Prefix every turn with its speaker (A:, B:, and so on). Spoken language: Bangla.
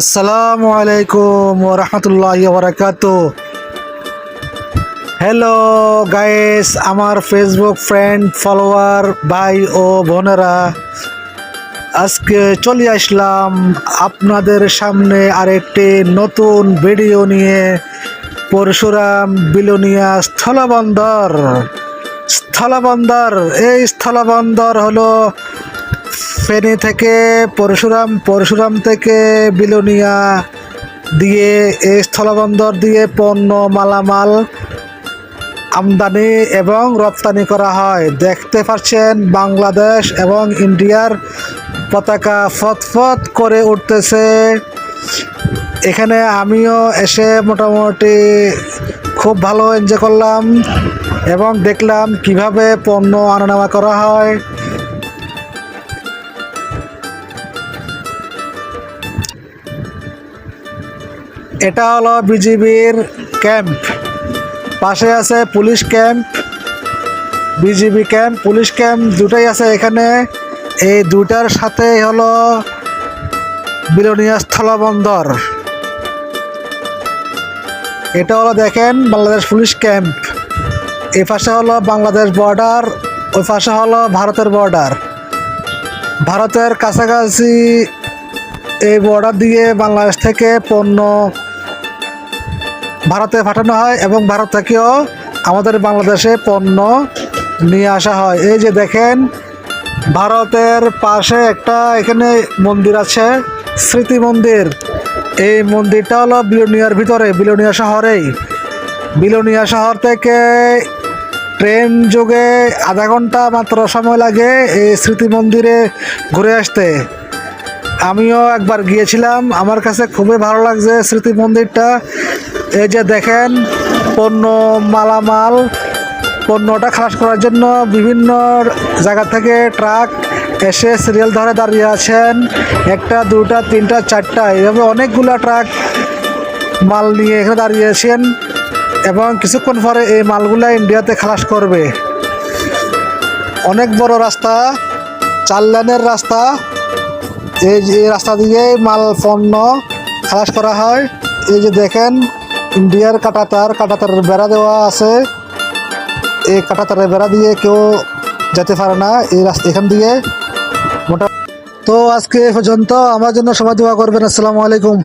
A: আসসালামু আলাইকুম রহমতুল্লাহ বরাকাত হ্যালো গাইস আমার ফেসবুক ফ্রেন্ড ফলোয়ার ভাই ও বোনেরা, আজকে চলে আসলাম আপনাদের সামনে আরেকটি নতুন ভিডিও নিয়ে, পরশুরাম বিলোনিয়া স্থলবন্দর। স্থলবন্দর, এই স্থলবন্দর হলো ফেনী থেকে পরশুরাম পরশুরাম থেকে বিলোনিয়া দিয়ে এই স্থলবন্দর দিয়ে পণ্য মালামাল আমদানি এবং রপ্তানি করা হয়। দেখতে পাচ্ছেন বাংলাদেশ এবং ইন্ডিয়ার পতাকা ফতফত করে উঠতেছে। এখানে আমিও এসে মোটামুটি খুব ভালো এনজয় করলাম এবং দেখলাম কীভাবে পণ্য আনা নেওয়া করা হয়। এটা হলো বিজিবির ক্যাম্প। পাশে আছে police camp, BGB camp, police camp দুটাই আছে এখানে। এই দুটার সাথে হলো বিলোনিয়া স্থলবন্দর। এটা হলো দেখেন বাংলাদেশ পুলিশ ক্যাম্প। এই পাশে হলো বাংলাদেশ বর্ডার, ওই পাশে হলো ভারতের বর্ডার। ভারতের কাছাকাছি এই বর্ডার দিয়ে বাংলাদেশ থেকে পণ্য ভারতে পাঠানো হয় এবং ভারত থেকেও আমাদের বাংলাদেশে পণ্য নিয়ে আসা হয়। এই যে দেখেন, ভারতের পাশে একটা এখানে মন্দির আছে, স্মৃতি মন্দির। এই মন্দিরটা হলো বিলোনিয়ার ভিতরে, বিলোনিয়া শহরেই। বিলোনিয়া শহর থেকে ট্রেন যোগে আধা ঘণ্টা মাত্র সময় লাগে এই স্মৃতি মন্দিরে ঘুরে আসতে। আমিও একবার গিয়েছিলাম, আমার কাছে খুবই ভালো লাগছে স্মৃতি মন্দিরটা। এই যে দেখেন, পণ্য মালামাল, পণ্যটা খালাস করার জন্য বিভিন্ন জায়গা থেকে ট্রাক এসে সিরিয়াল ধরে দাঁড়িয়ে আছেন। একটা, দুটা, তিনটা, চারটা এভাবে অনেকগুলো ট্রাক মাল নিয়ে এখানে দাঁড়িয়েছেন এবং কিছুক্ষণ পরে এই মালগুলা ইন্ডিয়াতে খালাস করবে। অনেক বড় রাস্তা, চার লেনের রাস্তা। এই যে, এই রাস্তা দিয়ে মাল, পণ্য খালাস করা হয়। এই যে দেখেন ইন্ডিয়ার কাটাতার কাটাতারের বেড়া দেওয়া আছে। এই কাটাতারের বেড়া দিয়ে কেউ যেতে পারে না এই রাস্তা এখান দিয়ে। মোটা তো আজকে এ পর্যন্ত, আমার জন্য সবাই দেওয়া করবেন। আসসালামু আলাইকুম।